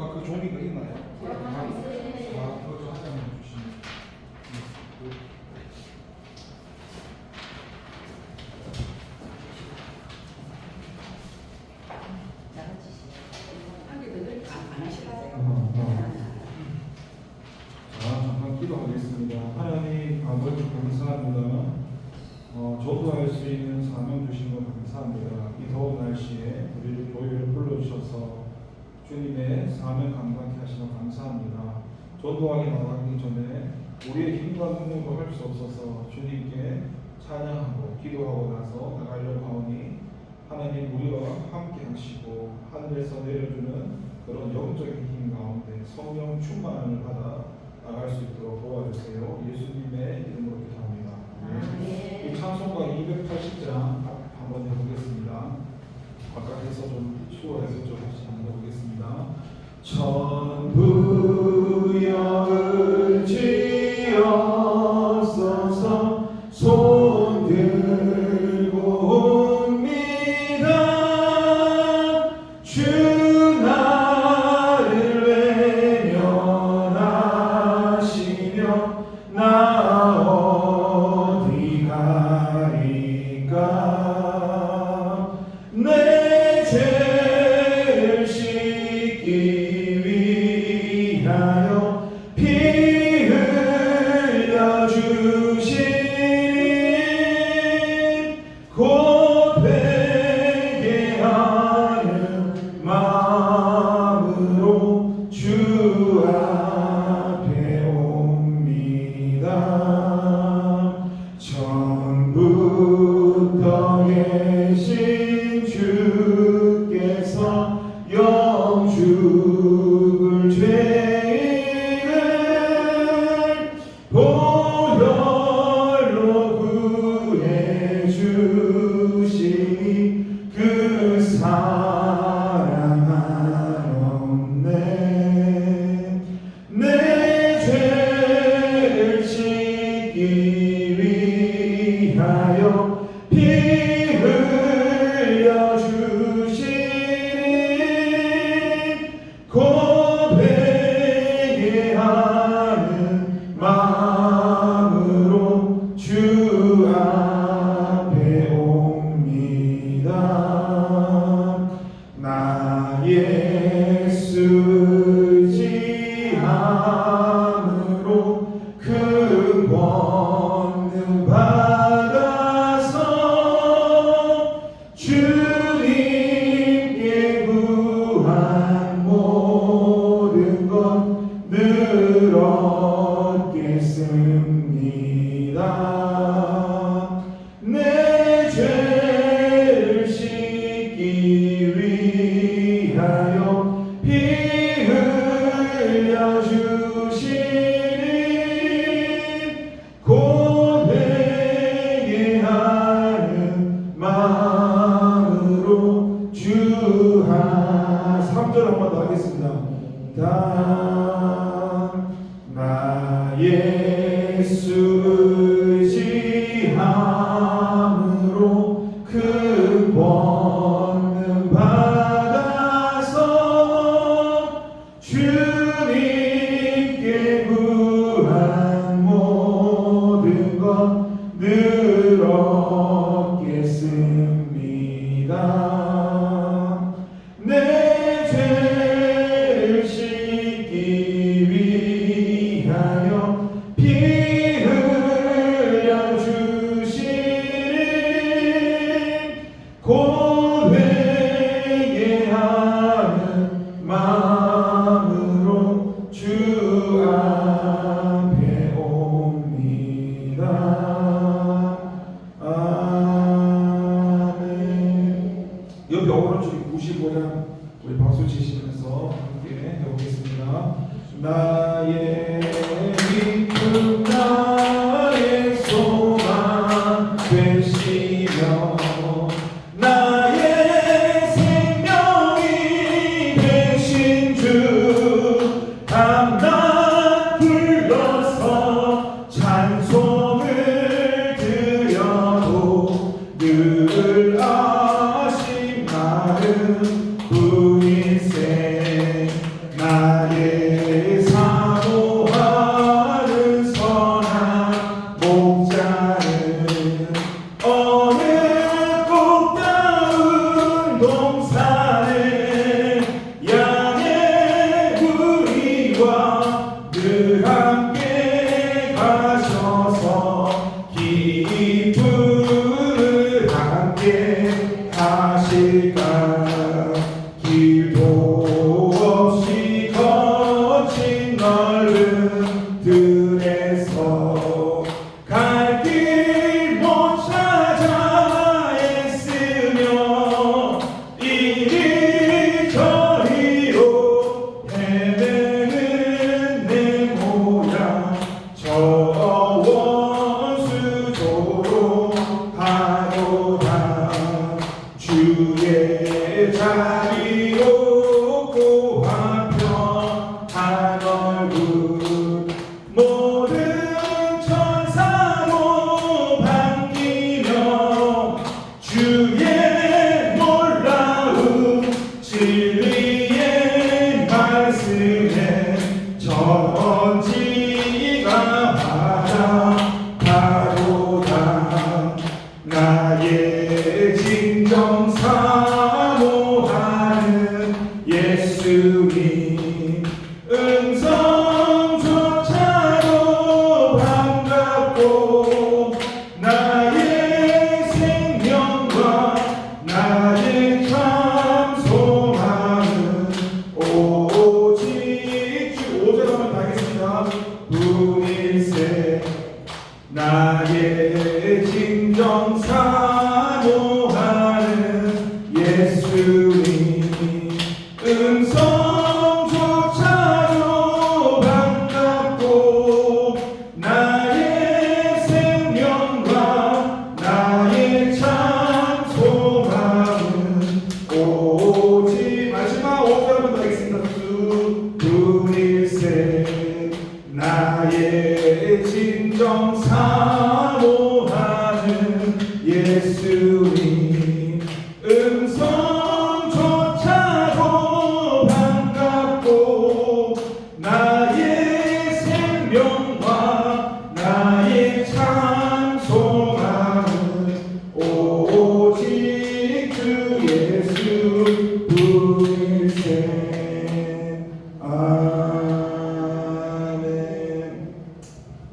아까 그 종이가 있나요? 아, 그거 좀 주시면. 네. 자, 잠깐 기도하겠습니다. 하나님 아버지 감사합니다. 어, 저도할 수 있는 사명 주신 것 감사합니다. 이 더운 날씨에 우리를 교회를 불러주셔서 주님의 사명 감당케 하시는 감사합니다. 전도하게 나가기 전에 우리의 힘과 능력으로 할 수 없어서 주님께 찬양하고 기도하고 나서 나가려고 하오니 하나님 우리와 함께 하시고 하늘에서 내려주는 그런 영적인 힘 가운데 성령 충만을 받아 나갈 수 있도록 도와주세요. 예수님의 이름으로 기도합니다. 이 찬송가 280장 한번 해보겠습니다. 바깥에서 좀 추워해서 좀 다시 한번 해보겠습니다. 천부여을 지어서서 주 것늘 예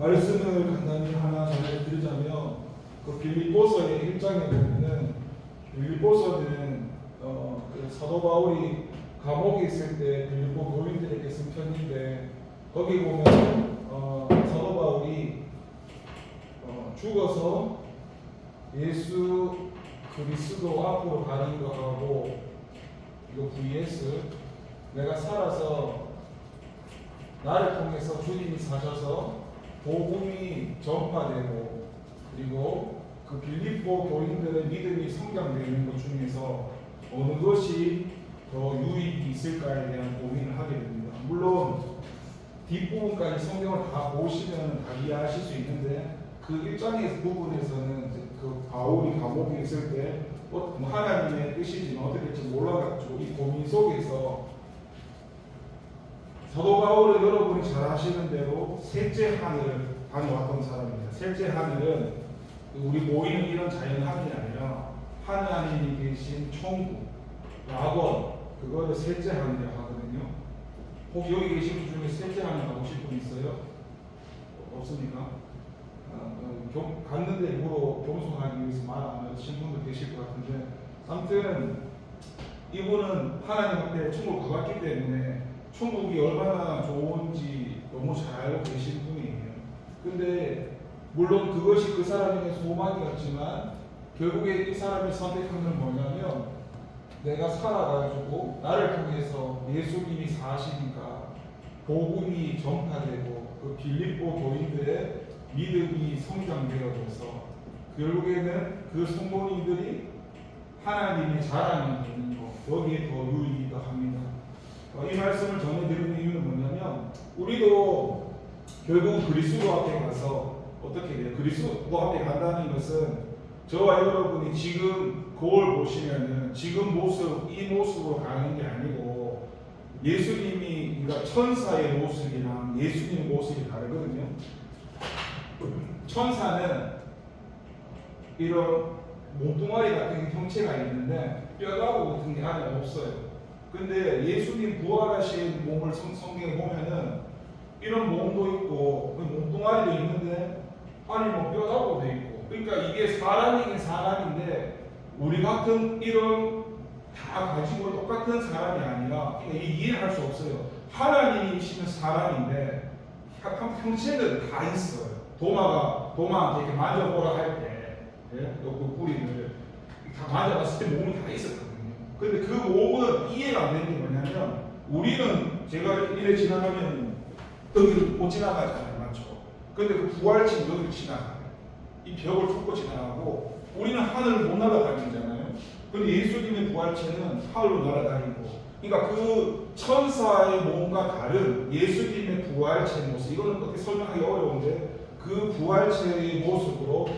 말씀을 간단히 하나 전해드리자면 그 빌립보서의 1장에 보면은 빌립보서는 어, 그 사도 바울이 감옥에 있을 때 빌립보 교인들에게 쓴 편인데 거기 보면 어, 사도 바울이 어, 죽어서 예수 그리스도 앞으로 가는 거하고 이거 vs 내가 살아서 나를 통해서 주님이 사셔서 복음이 전파되고 그리고 그 빌립보 교인들의 믿음이 성장되는 것 중에서 어느 것이 더 유익이 있을까에 대한 고민을 하게 됩니다. 물론 뒷부분까지 성경을 다 보시면 다 이해하실 수 있는데 그 일장의 부분에서는 그 바울이 감옥에 있을 때 어, 뭐 하나님의 뜻인지는 어떻게 될지 몰라가지고 이 고민 속에서 사도 바울은 여러분이 잘 아시는 대로 셋째 하늘을 다녀왔던 사람입니다. 셋째 하늘은 우리 모이는 이런 자연 하늘이 아니라 하나님이 계신 천국, 낙원, 그거를 셋째 하늘이라고 하거든요. 혹시 여기 계신 분 중에 셋째 하늘 가보실 분 있어요? 없습니까? 어, 어, 경- 갔는데 일부러 겸손하기 위해서 말 안 하신 분도 계실 것 같은데 아무튼 이분은 하나님 앞에 천국 가봤기 때문에 천국이 얼마나 좋은지 너무 잘 알고 계신 분이에요. 근데 물론 그것이 그 사람에게 소망이었지만 결국에 이 사람이 선택한 건 뭐냐면 내가 살아가지고 나를 통해서 예수님이 사시니까 복음이 전파되고 그 빌립보 교인들의 믿음이 성장되어져서 결국에는 그 성도님들이 하나님의 자랑이 되는 것 여기에 더 유익이다 합니다. 어, 이 말씀을 전해드리는 이유는 뭐냐면 우리도 결국 그리스도 앞에 가서 어떻게 돼요? 그리스도 앞에 간다는 것은 저와 여러분이 지금 거울 보시면은 지금 모습 이 모습으로 가는 게 아니고 예수님이 그러니까 천사의 모습이랑 예수님의 모습이 다르거든요. 천사는 이런 몸뚱아리 같은 형체가 있는데 뼈다구 같은 게 안에 없어요. 근데 예수님 부활하신 몸을 성, 성경에 보면은 이런 몸도 있고 그 몸뚱아리도 있는데 안에 뭐 뼈다구도 있고 그러니까 이게 사람이긴 사람인데 우리 같은 이런 다 가지고 똑같은 사람이 아니라 이- 이해할 수 없어요. 하나님이시는 사람인데 한 형체는 다 있어요. 도마가 도마한테 이렇게 만져보라 할 때, 예? 그 뿌리를 다 만져봤을 때 몸이 다 있었거든요. 근데 그 몸은 이해가 안 되는 게 뭐냐면 우리는 제가 이래 지나가면 여기를 못 지나가잖아요, 맞죠? 근데 그 부활체는 여기를 지나가요. 이 벽을 뚫고 지나가고 우리는 하늘을 못 날아다니잖아요. 근데 예수님의 부활체는 하늘로 날아다니고, 그러니까 그 천사의 몸과 다른 예수님의 부활체 모습, 이거는 어떻게 설명하기 어려운데 그 부활체의 모습으로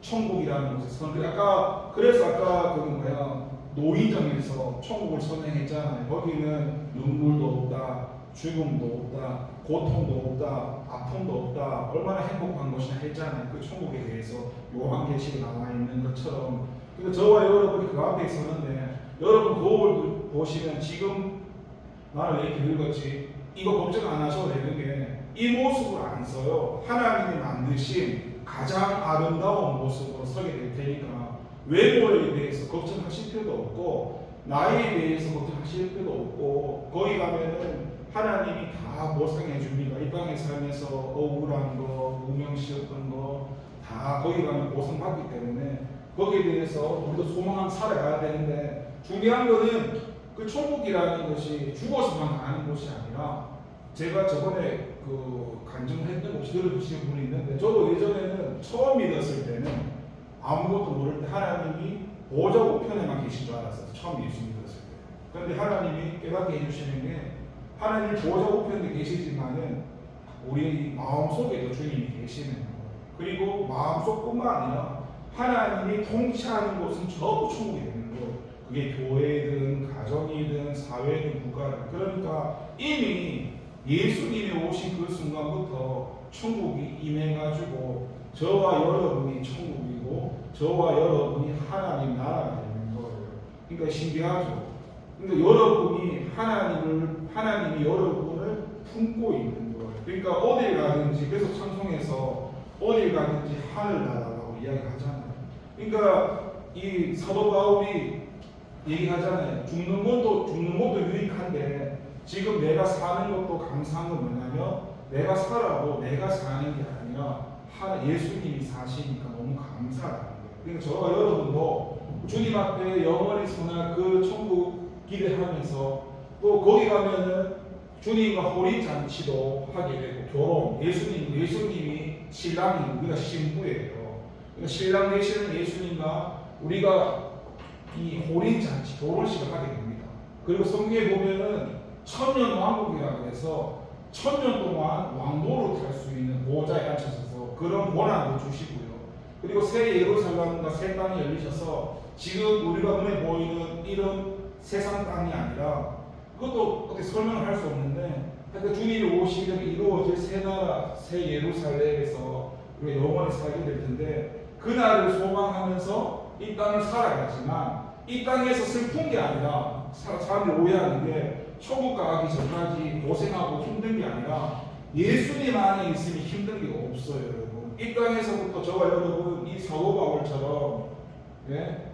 천국이라는 곳에 선. 그 아까 그래서 아까 그 뭐야 노인정에서 천국을 선행했잖아요. 거기는 눈물도 없다, 죽음도 없다, 고통도 없다, 아픔도 없다. 얼마나 행복한 것이냐 했잖아요. 그 천국에 대해서 요한계시에 나와 있는 것처럼. 그러니까 저와 여러분이 그 앞에 있었는데 여러분 거울 보시면 지금 나는 왜 이렇게 늙었지? 이거 걱정 안 하셔도 되는 게 이 모습을 안 써요. 하나님이 만드신 가장 아름다운 모습으로 서게 될 테니까 외모에 대해서 걱정하실 필요도 없고 나이에 대해서 걱정하실 필요도 없고 거기 가면은 하나님이 다 보상해 줍니다. 이 땅에 살면서 억울한 거, 무명시였던 거 다 거기 가면 보상받기 때문에 거기에 대해서 우리도 소망하며 살아가야 되는데 중요한 거는 그 천국이라는 것이 죽어서만 가는 곳이 아니라 제가 저번에 그 간증했던 곳이 들어주신 분이 있는데 저도 예전에는 처음 믿었을 때는 아무것도 모를 때 하나님이 보좌 우편에만 계신 줄 알았어요. 처음 예수 믿었을 때. 그런데 하나님이 깨닫게 해주시는 게 하나님 보좌 우편에 계시지만은 우리 마음 속에도 주님이 계시는 거예요. 그리고 마음 속뿐만 아니라 하나님이 통치하는 곳은 전부 천국이 되는 거예요. 그게 교회든 가정이든 사회든 국가든 그러니까 이미 예수님이 오신 그 순간부터 천국이 임해가지고 저와 여러분이 천국이 고 저와 여러분이 하나님 나라가 되는 거예요. 그러니까 신기하죠. 근데 여러분이 하나님을 하나님이 여러분을 품고 있는 거예요. 그러니까 어딜 가든지 계속 찬송해서 어딜 가든지 하늘 나라라고 이야기하잖아요. 그러니까 이 사도 바울이 얘기하잖아요. 죽는 것도 죽는 것도 유익한데 지금 내가 사는 것도 감사한 건 뭐냐면 내가 살아도 내가 사는 게 아니라 하- 예수님이 사시니까 너무 감사하다는 거예요. 그러니까 저와 여러분도 주님 앞에 영원히 선할 그 천국 기대하면서 또 거기 가면은 주님과 호리 잔치도 하게 되고 결혼 예수님 예수님이 신랑이 우리가 신부예요. 그러니까 신랑 되시는 예수님과 우리가 이 호린 잔치 결혼식을 하게 됩니다. 그리고 성경에 보면은 천년 왕국이라고 해서 천년 동안 왕도로 탈 수 있는 보좌에 앉혀서 그런 권한도 주시고요. 그리고 새 예루살렘과 새 땅이 열리셔서 지금 우리가 눈에 보이는 이런 세상 땅이 아니라 그것도 어떻게 설명을 할 수 없는데 하여튼 주님이 오시면 이루어질 새 나라 새 예루살렘에서 우리가 영원히 살게 될 텐데 그날을 소망하면서 이 땅을 살아가지만 이 땅에서 슬픈 게 아니라 사- 사람들이 오해하는 게 천국 가기 전까지 고생하고 힘든 게 아니라 예수님 안에 있으면 힘든 게 없어요 이 땅에서부터 저와 여러분 이 사도 바울처럼 예?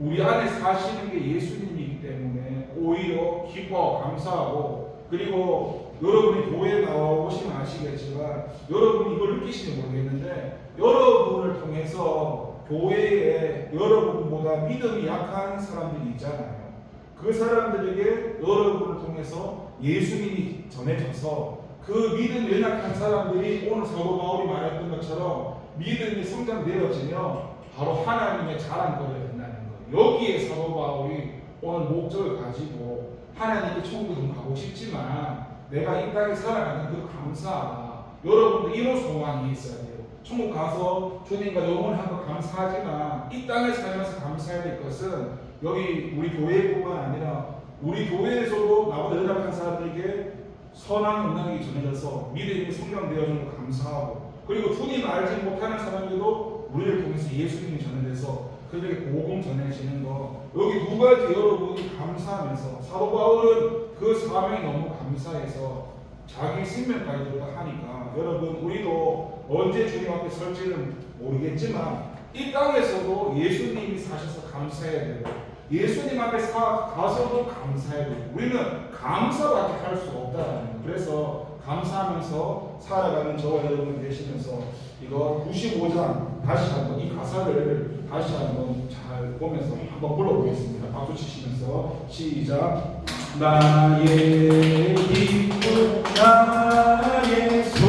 우리 안에 사시는 게 예수님이기 때문에 오히려 기뻐 감사하고 그리고 여러분이 교회에 나오시면 아시겠지만 여러분이 이걸 느끼시는지 모르겠는데 여러분을 통해서 교회에 여러분보다 믿음이 약한 사람들이 있잖아요. 그 사람들에게 여러분을 통해서 예수님이 전해져서 그 믿음 연약한 사람들이 오늘 사도 바울이 말했던 것처럼 믿음이 성장되어지면 바로 하나님의 자랑거리가 된다는 거예요. 여기에 사도 바울이 오늘 목적을 가지고 하나님께 천국 좀 가고 싶지만 내가 이 땅에 살아가는 그 감사하다. 여러분도 이런 소망이 있어야 돼요. 천국 가서 주님과 영원한 거 감사하지만 이 땅에 살면서 감사해야 될 것은 여기 우리 교회뿐만 아니라 우리 교회에서도 나보다 연약한 사람들에게 선한 음악이 전해져서 믿음이 성장되어지는 거 감사하고 그리고 주님 알지 못하는 사람들도 우리를 통해서 예수님이 전해져서 그들에게 복음 전해지는 거. 여기 두 가지 여러분이 감사하면서 사도 바울은 그 사명이 너무 감사해서 자기 생명까지 들어 하니까 여러분 우리도 언제 주님 앞에 설지는 모르겠지만 이 땅에서도 예수님이 사셔서 감사해야 되고 예수님 앞에 사, 가서도 감사해도 우리는 감사밖에 할 수가 없다는 그래서 감사하면서 살아가는 저와 여러분 되시면서 이거 95장 다시 한번 이 가사를 다시 한번 잘 보면서 한번 불러보겠습니다. 박수 치시면서 시작. 나의 기쁨 나의 소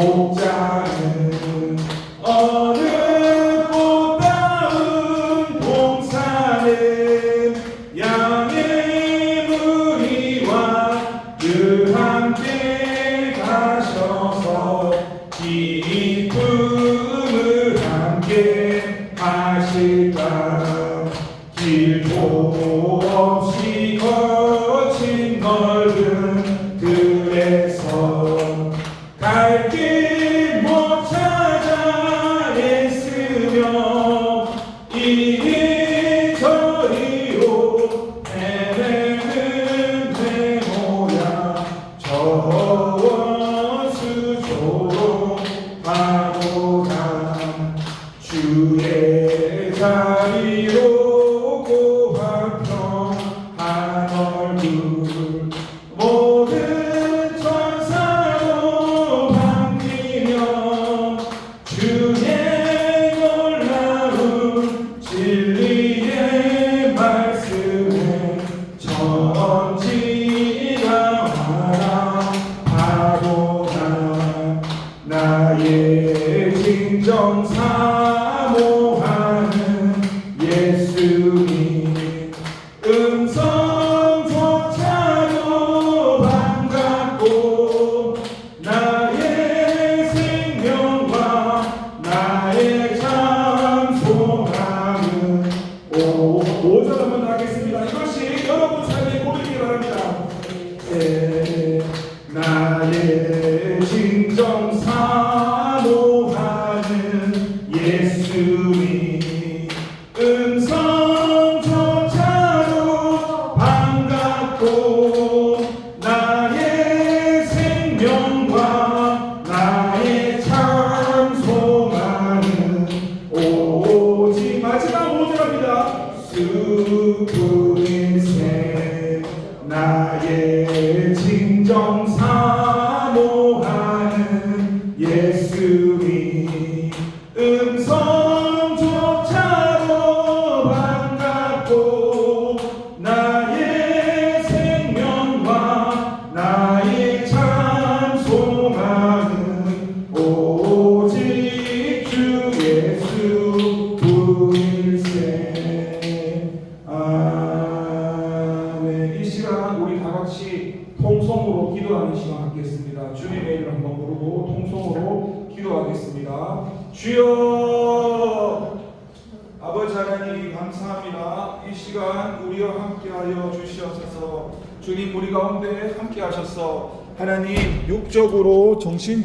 从家。You. 우리 가운데 함께 하셔서 하나님 육적으로 정신